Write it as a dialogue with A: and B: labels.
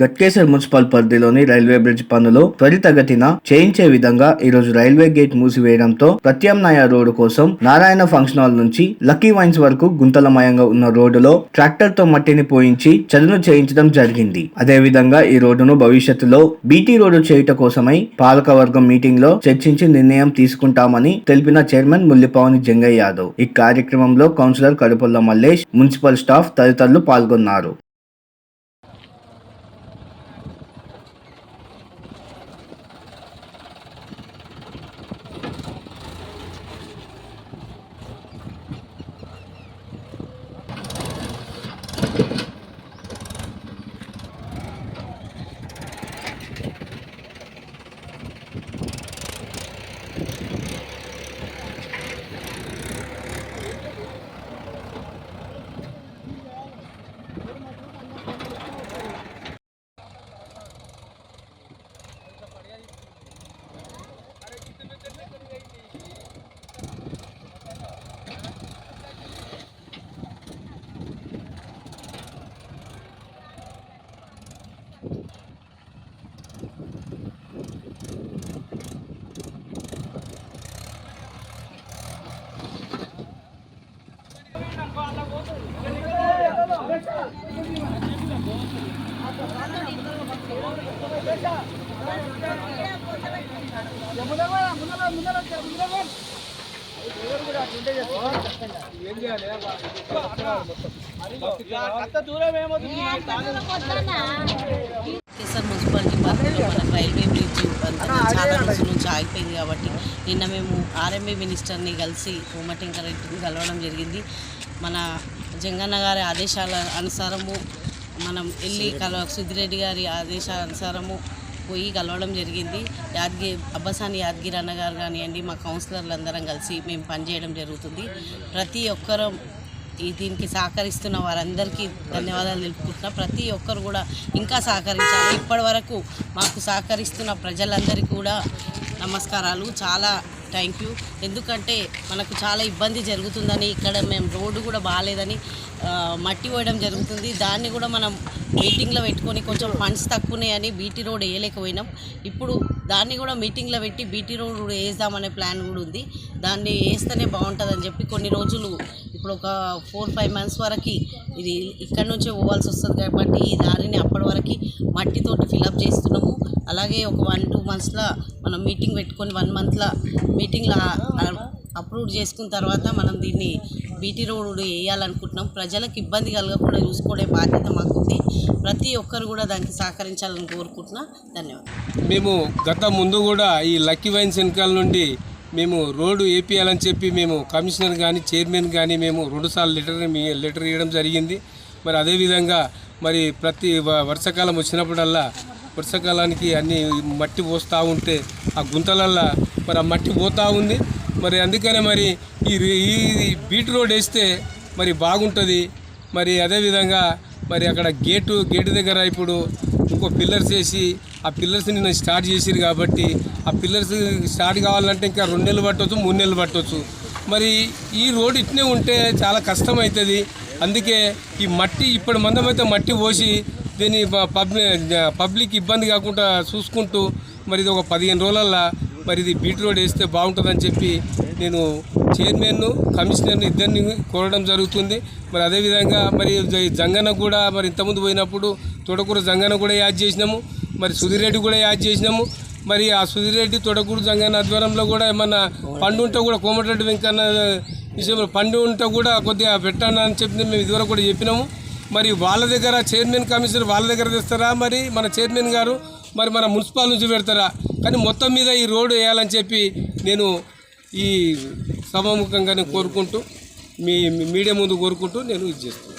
A: Ghatkesar municipal పరిధిలోని railway bridge పనులు త్వరితగతిన చేయించే విధంగా ఈరోజు రైల్వే గేట్ మూసివేయడంతో ప్రత్యామ్నాయ రోడ్డు కోసం నారాయణ ఫంక్షన్ హాల్ నుంచి లక్కీ వైన్స్ వరకు గుంతలమయంగా ఉన్న రోడ్డులో ట్రాక్టర్తో మట్టిని పోయించి చదును చేయించడం జరిగింది. అదే విధంగా ఈ రోడ్డును భవిష్యత్తులో బీటీ రోడ్డు చేయుట కోసమై పాలకవర్గం మీటింగ్లో చర్చించి నిర్ణయం తీసుకుంటామని తెలిపిన చైర్మన్ ముల్లిపావని జంగయ్య యాదవ్. ఈ కార్యక్రమంలో councillor Kadupulla Mallesh municipal staff తదితరులు పాల్గొన్నారు.
B: కేసర్ మున్సిపాలిటీ పరిధిలో మనకు రైల్వే బ్రిడ్జ్ చాలా రోజుల నుంచి ఆగిపోయింది కాబట్టి నిన్న మేము ఆర్ఎంఏ మినిస్టర్ని కలిసి కోమటింకర్ రెడ్డిని కలవడం జరిగింది. మన జంగన్న గారి ఆదేశాల అనుసారము మనం వెళ్ళి కల సుధిరెడ్డి గారి ఆదేశానుసారము పోయి కలవడం జరిగింది. యాద్గిరి అబ్బసాని యాద్గిరి అన్న గారు కానివ్వండి మా కౌన్సిలర్లు అందరం కలిసి మేము పనిచేయడం జరుగుతుంది. ప్రతి ఒక్కరం ఈ దీనికి సహకరిస్తున్న వారందరికీ ధన్యవాదాలు తెలుపుకుంటున్నా. ప్రతి ఒక్కరు కూడా ఇంకా సహకరించాలి. ఇప్పటి వరకు మాకు సహకరిస్తున్న ప్రజలందరికీ కూడా నమస్కారాలు. చాలా థ్యాంక్ యూ ఎందుకంటే మనకు చాలా ఇబ్బంది జరుగుతుందని ఇక్కడ మేము రోడ్డు కూడా బాగాలేదని మట్టి పోయడం జరుగుతుంది. దాన్ని కూడా మనం మీటింగ్లో పెట్టుకొని కొంచెం ఫండ్స్ తక్కువనే బీటీ రోడ్ వేయలేకపోయినాం. ఇప్పుడు దాన్ని కూడా మీటింగ్లో పెట్టి బీటీ రోడ్ కూడా వేద్దామనే ప్లాన్ కూడా ఉంది. దాన్ని వేస్తేనే బాగుంటుందని చెప్పి కొన్ని రోజులు ఇప్పుడు ఒక ఫోర్ ఫైవ్ మంత్స్ వరకు ఇది ఇక్కడ నుంచే పోవాల్సి వస్తుంది కాబట్టి ఈ దారిని అప్పటి వరకు మట్టితోటి ఫిలప్ చేస్తున్నాం. అలాగే ఒక వన్ టూ మంత్స్లో మనం మీటింగ్ పెట్టుకొని వన్ మంత్లో మీటింగ్లో అప్రూవ్ చేసుకున్న తర్వాత మనం దీన్ని బీటీ రోడ్ వేయాలనుకుంటున్నాం. ప్రజలకు ఇబ్బంది కలగకుండా చూసుకోవడే బాధ్యత మాకుంది. ప్రతి ఒక్కరు కూడా దానికి సహకరించాలని కోరుకుంటున్నా. ధన్యవాదాలు.
C: మేము గత ముందు కూడా ఈ లక్కీ వైన్స్ వెనకాల నుండి మేము రోడ్డు వేపియాలని చెప్పి మేము కమిషనర్ కానీ చైర్మన్ కానీ మేము రెండుసార్లు లెటర్ లెటర్ ఇవ్వడం జరిగింది. మరి అదేవిధంగా మరి ప్రతి వ- వర్షాకాలం వచ్చినప్పుడల్లా వర్షాకాలానికి అన్ని మట్టి పోస్తూ ఉంటే ఆ గుంతలల్లా మరి ఆ మట్టి పోతూ ఉంది. మరి అందుకనే మరి ఈ ఈ బీట్ రోడ్ వేస్తే మరి బాగుంటుంది. మరి అదేవిధంగా మరి అక్కడ గేటు గేటు దగ్గర ఇప్పుడు ఇంకో పిల్లర్స్ వేసి ఆ పిల్లర్స్ నిన్న స్టార్ట్ చేసిరు కాబట్టి ఆ పిల్లర్స్ స్టార్ట్ కావాలంటే ఇంకా రెండు నెలలు పట్టవచ్చు మూడు నెలలు పట్టవచ్చు మరి ఈ రోడ్ ఇట్నే ఉంటే చాలా కష్టం అవుతుంది అందుకే ఈ మట్టి ఇప్పుడు మందమైతే మట్టి పోసి దీన్ని పబ్లిక్ పబ్లిక్ ఇబ్బంది కాకుండా చూసుకుంటూ మరి ఇది ఒక పదిహేను రోజులల్లో మరి ఇది బీట్ రోడ్ వేస్తే బాగుంటుందని చెప్పి నేను చైర్మన్ను కమిషనర్ని ఇద్దరిని కోరడం జరుగుతుంది. మరి అదేవిధంగా మరి జంగన్న కూడా మరి ఇంతకుముందు పోయినప్పుడు తోటకూర జంగన్న కూడా యాడ్ చేసినాము. మరి సుధీర్ రెడ్డి కూడా యాడ్ చేసినాము. మరి ఆ సుధీర్ రెడ్డి తోటకూరు జంగన్న ఆధ్వర్యంలో కూడా ఏమన్నా పండు ఉంటే కూడా కోమటిరెడ్డి వెంకన్న విషయంలో పండు ఉంటే కూడా కొద్దిగా పెట్టండి అని చెప్పి మేము ఇదివరకు కూడా చెప్పినాము. మరి వాళ్ళ దగ్గర చైర్మన్ కమిషనర్ వాళ్ళ దగ్గర తెస్తారా మరి? మన చైర్మన్ గారు మరి మన మున్సిపాల్ నుంచి పెడతారా? కానీ మొత్తం మీద ఈ రోడ్డు వేయాలని చెప్పి నేను ఈ సభాముఖంగా నేను కోరుకుంటూ మీ మీ మీడియా ముందు కోరుకుంటూ నేను ఇది చేస్తున్నాను.